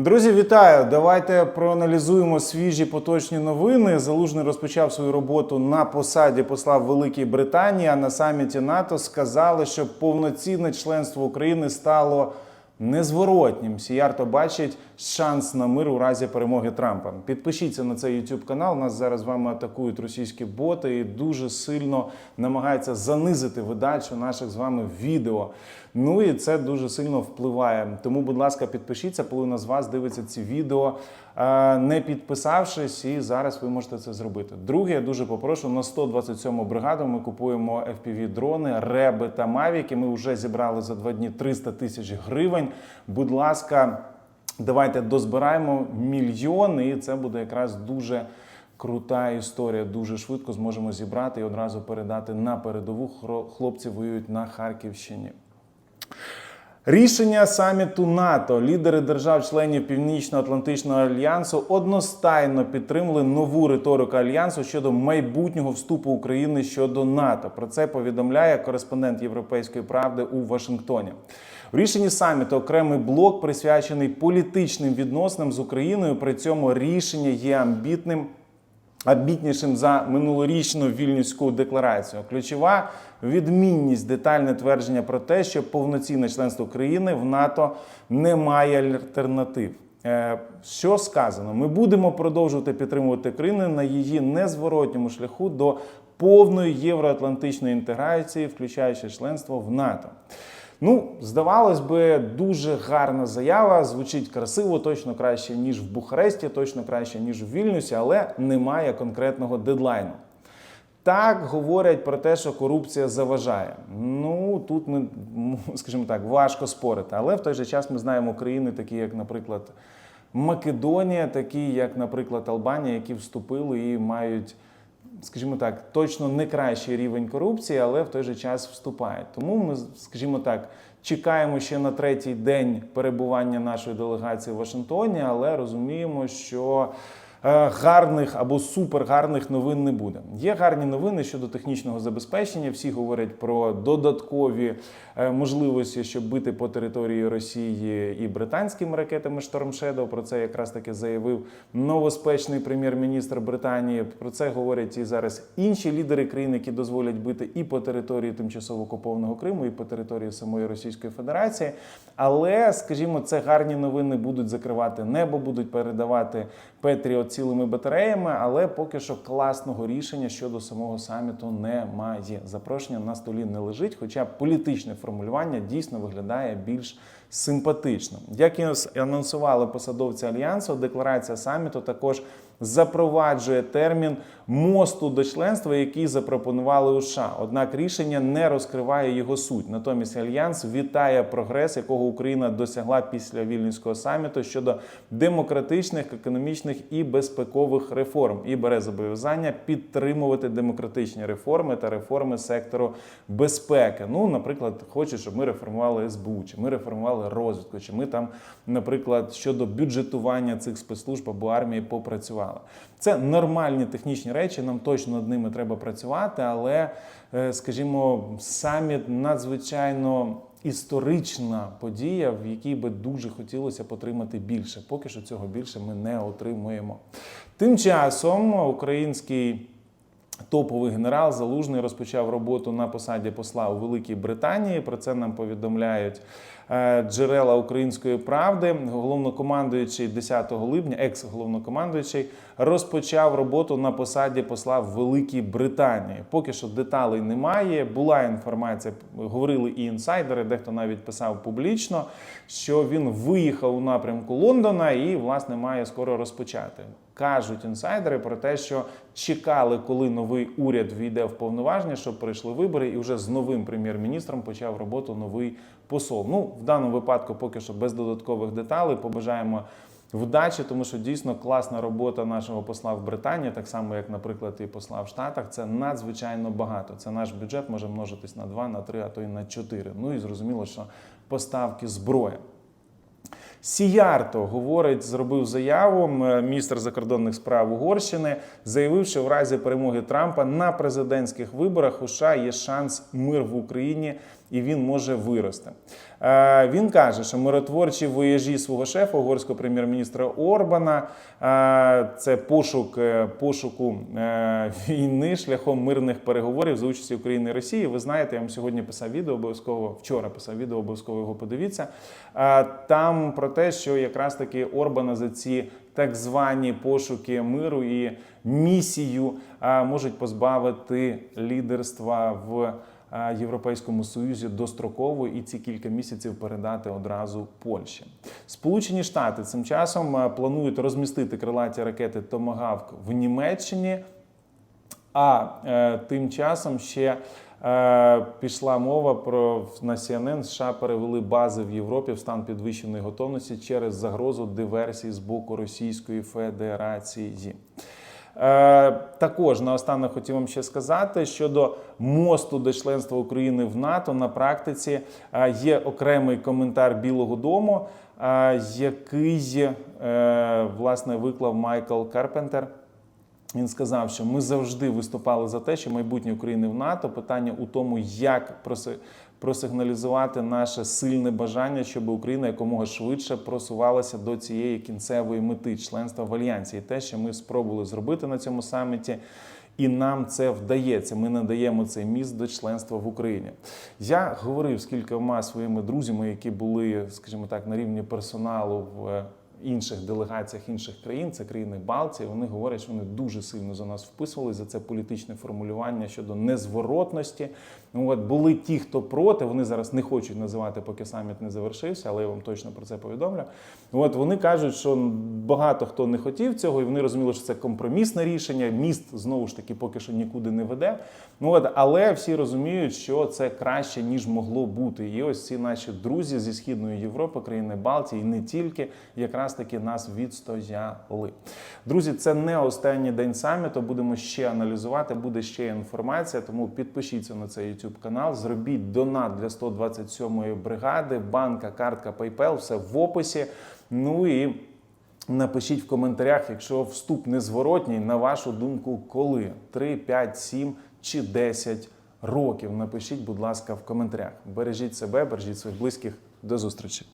Друзі, вітаю! Давайте проаналізуємо свіжі поточні новини. Залужний розпочав свою роботу на посаді посла Великій Британії. А на саміті НАТО сказали, що повноцінне членство України стало незворотнім. Сіярто бачить шанс на мир у разі перемоги Трампа. Підпишіться на цей YouTube канал. Нас зараз з вами атакують російські боти і дуже сильно намагаються занизити видачу наших з вами відео. Ну і це дуже сильно впливає. Тому, будь ласка, підпишіться, половина з вас дивиться ці відео, е, не підписавшись, і зараз ви можете це зробити. Друге, я дуже попрошу на 127 бригаду. Ми купуємо fpv дрони, реби та мавіки. Ми вже зібрали за два дні 300 тисяч гривень. Будь ласка, давайте дозбираємо мільйон, і це буде якраз дуже. Крута історія, дуже швидко зможемо зібрати і одразу передати на передову. Хлопці воюють на Харківщині. Рішення саміту НАТО лідери держав-членів Північно-Атлантичного альянсу одностайно підтримали нову риторику альянсу щодо майбутнього вступу України щодо НАТО. Про це повідомляє кореспондент Європейської правди у Вашингтоні. В рішенні саміту окремий блок присвячений політичним відносинам з Україною. При цьому рішення є амбітним амбітнішим за минулорічну вільнюську декларацію. Ключова відмінність детальне твердження про те, що повноцінне членство України в НАТО не має альтернатив. Е, Що сказано? Ми будемо продовжувати підтримувати Україну на її незворотньому шляху до повної євроатлантичної інтеграції, включаючи членство в НАТО. Ну, здавалось би, дуже гарна заява, звучить красиво, точно краще, ніж в Бухаресті, точно краще, ніж в Вільнюсі, але немає конкретного дедлайну. Так говорять про те, що корупція заважає. Ну тут ми, скажімо так, важко спорити. Але в той же час ми знаємо країни, такі як, наприклад, Македонія, такі як, наприклад, Албанія, які вступили і мають скажімо так, точно не кращий рівень корупції, але в той же час вступають. Тому ми, скажімо так, чекаємо ще на третій день перебування нашої делегації в Вашингтоні, але розуміємо, що гарних або супергарних новин не буде. Є гарні новини щодо технічного забезпечення. Всі говорять про додаткові е, можливості, щоб бити по території Росії і британськими ракетами Shadow. Про це якраз таки заявив новоспечний прем'єр-міністр Британії. Про це говорять і зараз інші лідери країн, які дозволять бити і по території тимчасово окупованого Криму, і по території самої Російської Федерації. Але, скажімо, це гарні новини будуть закривати небо, будуть передавати Петріот цілими батареями, але поки що класного рішення щодо самого саміту немає. Запрошення на столі не лежить, хоча політичне формулювання дійсно виглядає більш симпатично. Як і анонсували посадовці альянсу, декларація саміту також запроваджує термін мосту до членства, який запропонували у США. Однак рішення не розкриває його суть. Натомість альянс вітає прогрес, якого Україна досягла після вільнюського саміту щодо демократичних, економічних і безпекових реформ, і бере зобов'язання підтримувати демократичні реформи та реформи сектору безпеки. Ну, наприклад, хоче, щоб ми реформували СБУ, чи ми реформували розвідку, чи ми там, наприклад, щодо бюджетування цих спецслужб або армії попрацювали. Це нормальні технічні речі. Нам точно над ними треба працювати, але, е, скажімо, саміт надзвичайно. Історична подія, в якій би дуже хотілося потримати більше. Поки що цього більше ми не отримуємо. Тим часом український топовий генерал Залужний розпочав роботу на посаді посла у Великій Британії. Про це нам повідомляють джерела української правди. Головнокомандуючий 10 липня, екс-головнокомандуючий, розпочав роботу на посаді посла в Великій Британії. Поки що деталей немає. Була інформація, говорили і інсайдери, дехто навіть писав публічно, що він виїхав у напрямку Лондона і, власне, має скоро розпочати. Кажуть інсайдери про те, що чекали, коли новий уряд війде в повноваження, щоб прийшли вибори, і вже з новим прем'єр-міністром почав роботу новий посол. Ну, в даному випадку, поки що без додаткових деталей. Побажаємо вдачі, тому що дійсно класна робота нашого посла в Британії, так само як, наприклад, і посла в Штатах. Це надзвичайно багато. Це наш бюджет може множитись на 2, на 3, а то й на 4. Ну і зрозуміло, що поставки зброї. Сіярто говорить, зробив заяву. Міністр закордонних справ Угорщини заявив, що в разі перемоги Трампа на президентських виборах у США є шанс мир в Україні і він може вирости. Е, Він каже, що миротворчі вояжі свого шефа, угорського прем'єр-міністра Орбана, е, це пошук е, пошуку війни шляхом мирних переговорів за участі України і Росії. Ви знаєте, я вам сьогодні писав відео обов'язково вчора писав відео, обов'язково його подивіться. Там про те, що якраз таки Орбана за ці так звані пошуки миру і місію можуть позбавити лідерства в Європейському Союзі достроково і ці кілька місяців передати одразу Польщі. Сполучені Штати цим часом планують розмістити крилаті ракети Томагавк в Німеччині. А е, тим часом ще пішла мова про на CNN США перевели бази в Європі в стан підвищеної готовності через загрозу диверсії з боку Російської Федерації. Е, також наостанок хотів вам ще сказати щодо мосту до членства України в НАТО на практиці е, є окремий коментар Білого Дому, е, який е, власне виклав Майкл Карпентер. Він сказав, що ми завжди виступали за те, що майбутнє України в НАТО. Питання у тому, як просигналізувати наше сильне бажання, щоб Україна якомога швидше просувалася до цієї кінцевої мети членства в альянсі. І те, що ми спробували зробити на цьому саміті. І нам це вдається. Ми надаємо цей міст до членства в Україні. Я говорив з кількома своїми друзями, які були, скажімо так, на рівні персоналу в інших делегаціях інших країн, це країни Балтії. Вони говорять, що вони дуже сильно за нас вписували за це політичне формулювання щодо незворотності. Ну, от були ті, хто проти, вони зараз не хочуть називати, поки саміт не завершився, але я вам точно про це повідомлю. От вони кажуть, що багато хто не хотів цього, і вони розуміли, що це компромісне рішення. Міст знову ж таки поки що нікуди не веде. Ну от, але всі розуміють, що це краще ніж могло бути. І ось ці наші друзі зі східної Європи, країни Балтії, і не тільки якраз таки нас відстояли. Друзі, це не останній день саміту. Будемо ще аналізувати, буде ще інформація. Тому підпишіться на цей YouTube канал, зробіть донат для 127-ї бригади, банка, картка, PayPal, все в описі. Ну і Напишіть в коментарях, якщо вступ незворотній, на вашу думку, коли 3, 5, 7 чи 10 років. Напишіть, будь ласка, в коментарях. Бережіть себе, бережіть своїх близьких. До зустрічі.